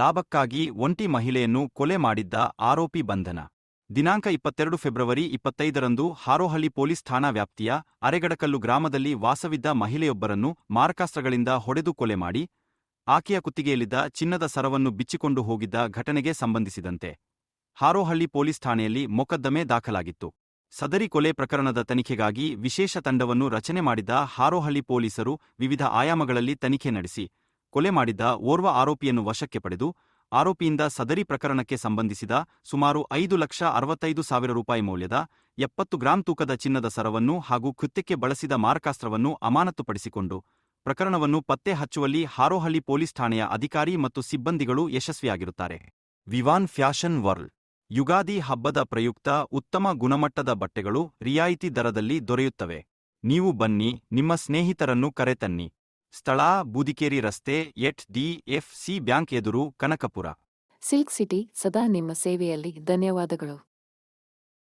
ಲಾಭಕ್ಕಾಗಿ ಒಂಟಿ ಮಹಿಳೆಯನ್ನು ಕೊಲೆ ಮಾಡಿದ್ದ ಆರೋಪಿ ಬಂಧನ. ದಿನಾಂಕ ಇಪ್ಪತ್ತೆರಡು ಫೆಬ್ರವರಿ ಇಪ್ಪತ್ತೈದರಂದು ಹಾರೋಹಳ್ಳಿ ಪೊಲೀಸ್ ಠಾಣಾ ವ್ಯಾಪ್ತಿಯ ಅರೆಗಡಕಲ್ಲು ಗ್ರಾಮದಲ್ಲಿ ವಾಸವಿದ್ದ ಮಹಿಳೆಯೊಬ್ಬರನ್ನು ಮಾರಕಾಸ್ತ್ರಗಳಿಂದ ಹೊಡೆದು ಕೊಲೆ ಮಾಡಿ, ಆಕೆಯ ಕುತ್ತಿಗೆಯಲ್ಲಿದ್ದ ಚಿನ್ನದ ಸರವನ್ನು ಬಿಚ್ಚಿಕೊಂಡು ಹೋಗಿದ್ದ ಘಟನೆಗೆ ಸಂಬಂಧಿಸಿದಂತೆ ಹಾರೋಹಳ್ಳಿ ಪೊಲೀಸ್ ಠಾಣೆಯಲ್ಲಿ ಮೊಕದ್ದಮೆ ದಾಖಲಾಗಿತ್ತು. ಸದರಿ ಕೊಲೆ ಪ್ರಕರಣದ ತನಿಖೆಗಾಗಿ ವಿಶೇಷ ತಂಡವನ್ನು ರಚನೆ ಮಾಡಿದ ಹಾರೋಹಳ್ಳಿ ಪೊಲೀಸರು ವಿವಿಧ ಆಯಾಮಗಳಲ್ಲಿ ತನಿಖೆ ನಡೆಸಿ ಕೊಲೆ ಮಾಡಿದ್ದ ಓರ್ವ ಆರೋಪಿಯನ್ನು ವಶಕ್ಕೆ ಪಡೆದು, ಆರೋಪಿಯಿಂದ ಸದರಿ ಪ್ರಕರಣಕ್ಕೆ ಸಂಬಂಧಿಸಿದ ಸುಮಾರು ಐದು ಲಕ್ಷ ಅರವತ್ತೈದು ಸಾವಿರ ರೂಪಾಯಿ ಮೌಲ್ಯದ ಎಪ್ಪತ್ತು ಗ್ರಾಂ ತೂಕದ ಚಿನ್ನದ ಸರವನ್ನು ಹಾಗೂ ಕೃತ್ಯಕ್ಕೆ ಬಳಸಿದ ಮಾರಕಾಸ್ತ್ರವನ್ನು ಅಮಾನತುಪಡಿಸಿಕೊಂಡು, ಪ್ರಕರಣವನ್ನು ಪತ್ತೆ ಹಚ್ಚುವಲ್ಲಿ ಹಾರೋಹಳ್ಳಿ ಪೊಲೀಸ್ ಠಾಣೆಯ ಅಧಿಕಾರಿ ಮತ್ತು ಸಿಬ್ಬಂದಿಗಳು ಯಶಸ್ವಿಯಾಗಿರುತ್ತಾರೆ. ವಿವಾನ್ ಫ್ಯಾಷನ್ ವರ್ಲ್ಡ್ ಯುಗಾದಿ ಹಬ್ಬದ ಪ್ರಯುಕ್ತ ಉತ್ತಮ ಗುಣಮಟ್ಟದ ಬಟ್ಟೆಗಳು ರಿಯಾಯಿತಿ ದರದಲ್ಲಿ ದೊರೆಯುತ್ತವೆ. ನೀವು ಬನ್ನಿ, ನಿಮ್ಮ ಸ್ನೇಹಿತರನ್ನು ಕರೆತನ್ನಿ. ಸ್ಥಳ ಬೂದಿಕೇರಿ ರಸ್ತೆ at D F C bank ಎದುರು ಕನಕಪುರ. ಸಿಲ್ಕ್ ಸಿಟಿ ಸದಾ ನಿಮ್ಮ ಸೇವೆಯಲ್ಲಿ ಧನ್ಯವಾದಗಳು.